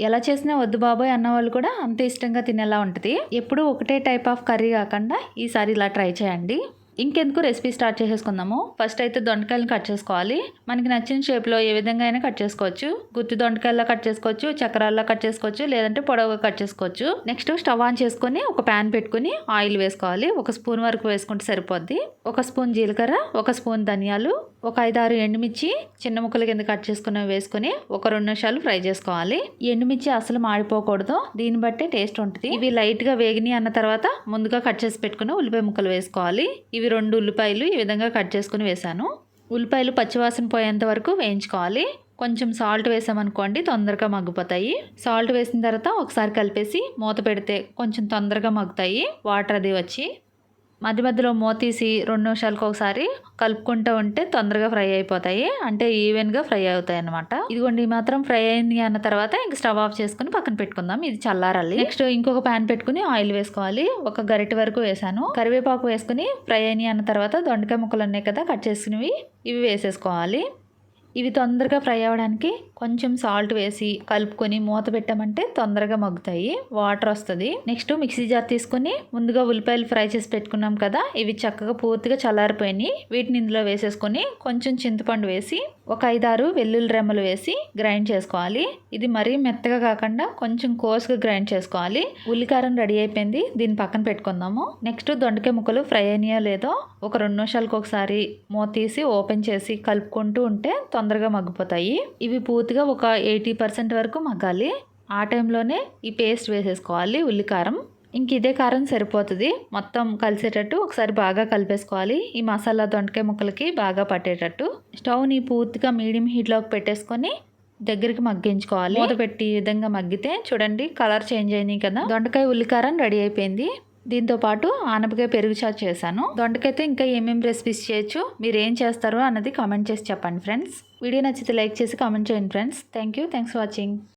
ఎలా చేసినా వద్దు బాబోయ్ అన్న వాళ్ళు కూడా అంత ఇష్టంగా తినేలా ఉంటుంది. ఎప్పుడు ఒకటే టైప్ ఆఫ్ కర్రీ కాకుండా ఈసారి ఇలా ట్రై చేయండి. ఇంకెందుకు రెసిపీ స్టార్ట్ చేసేసుకుందాము. ఫస్ట్ అయితే దొండకాయలను కట్ చేసుకోవాలి. మనకి నచ్చిన షేప్లో ఏ విధంగా అయినా కట్ చేసుకోవచ్చు. గుత్తి దొండకాయల్లో కట్ చేసుకోవచ్చు చక్రాల్లో కట్ చేసుకోవచ్చు లేదంటే పొడవుగా కట్ చేసుకోవచ్చు. నెక్స్ట్ స్టవ్ ఆన్ చేసుకొని ఒక ప్యాన్ పెట్టుకుని ఆయిల్ వేసుకోవాలి. ఒక స్పూన్ వరకు వేసుకుంటే సరిపోద్ది. ఒక స్పూన్ జీలకర్ర ఒక స్పూన్ ధనియాలు ఒక ఐదారు ఎండుమిర్చి చిన్న ముక్కల కింద కట్ చేసుకున్నవి వేసుకొని ఒక రెండు నిమిషాలు ఫ్రై చేసుకోవాలి. ఎండుమిర్చి అసలు మాడిపోకూడదు. దీన్ని బట్టే టేస్ట్ ఉంటుంది. ఇవి లైట్గా వేగిని అన్న తర్వాత ముందుగా కట్ చేసి పెట్టుకుని ఉల్లిపాయ ముక్కలు వేసుకోవాలి. ఇవి రెండు ఉల్లిపాయలు ఈ విధంగా కట్ చేసుకుని వేసాను. ఉల్లిపాయలు పచ్చివాసన పోయేంత వరకు వేయించుకోవాలి. కొంచెం సాల్ట్ వేసామనుకోండి తొందరగా మగ్గిపోతాయి. సాల్ట్ వేసిన తర్వాత ఒకసారి కలిపేసి మూత పెడితే కొంచెం తొందరగా మగ్గుతాయి. వాటర్ అది వచ్చి మధ్య మధ్యలో మూత తీసి రెండు నిమిషాలకు ఒకసారి కలుపుకుంటూ ఉంటే తొందరగా ఫ్రై అయిపోతాయి. అంటే ఈవెన్గా ఫ్రై అవుతాయి అనమాట ఇదిగోండి మాత్రం ఫ్రై అయింది అన్న తర్వాత ఇంక స్టవ్ ఆఫ్ చేసుకుని పక్కన పెట్టుకుందాం. ఇది చల్లారాలి. నెక్స్ట్ ఇంకొక ప్యాన్ పెట్టుకుని ఆయిల్ వేసుకోవాలి. ఒక గరిటె వరకు వేసాను. కరివేపాకు వేసుకుని ఫ్రై అయినాయి అన్న తర్వాత దొండకాయ ముక్కలు ఉన్నాయి కదా కట్ చేసుకునేవి ఇవి వేసేసుకోవాలి. ఇవి తొందరగా ఫ్రై అవ్వడానికి కొంచెం సాల్ట్ వేసి కలుపుకొని మూత పెట్టామంటే తొందరగా మగ్గుతాయి. వాటర్ వస్తుంది. నెక్స్ట్ మిక్సీ జార్ తీసుకొని ముందుగా ఉల్లిపాయలు ఫ్రై చేసి పెట్టుకున్నాం కదా ఇవి చక్కగా పూర్తిగా చల్లారిపోయినాయి. వీటిని ఇందులో వేసేసుకొని కొంచెం చింతపండు వేసి ఒక ఐదారు వెల్లుల్లి రెమ్మలు వేసి గ్రైండ్ చేసుకోవాలి. ఇది మరీ మెత్తగా కాకుండా కొంచెం కోసుగా గ్రైండ్ చేసుకోవాలి. ఉల్లికారం రెడీ అయిపోయింది. దీన్ని పక్కన పెట్టుకుందాము. నెక్స్ట్ దొండకాయ ముక్కలు ఫ్రై అయినాయో లేదో ఒక రెండు నిమిషాలకు ఒకసారి మూత తీసి ఓపెన్ చేసి కలుపుకుంటూ ఉంటే తొందరగా మగ్గిపోతాయి. ఇవి పూర్తిగా ఒక ఎయిటీ పర్సెంట్ వరకు మగ్గాలి. ఆ టైంలోనే ఈ పేస్ట్ వేసేసుకోవాలి ఉల్లికారం. ఇంక ఇదే కారం సరిపోతుంది. మొత్తం కలిసేటట్టు ఒకసారి బాగా కలిపేసుకోవాలి. ఈ మసాలా దొండకాయ ముక్కలకి బాగా పట్టేటట్టు. స్టవ్ని పూర్తిగా మీడియం హీట్లోకి పెట్టేసుకొని దగ్గరికి మగ్గించుకోవాలి. మూత పెట్టి ఈ విధంగా మగ్గితే చూడండి కలర్ చేంజ్ అయినాయి కదా. దొండకాయ ఉల్లికారం రెడీ అయిపోయింది. దీంతో పాటు ఆనపకాయ పెరుగు చారు చేశాను. దొండకాయతో ఇంకా ఏమేమి రెసిపీస్ చేయొచ్చు మీరు ఏం చేస్తారో అన్నది కామెంట్ చేసి చెప్పండి ఫ్రెండ్స్. వీడియో నచ్చితే లైక్ చేసి కామెంట్ చేయండి friends. Thank you thanks for watching.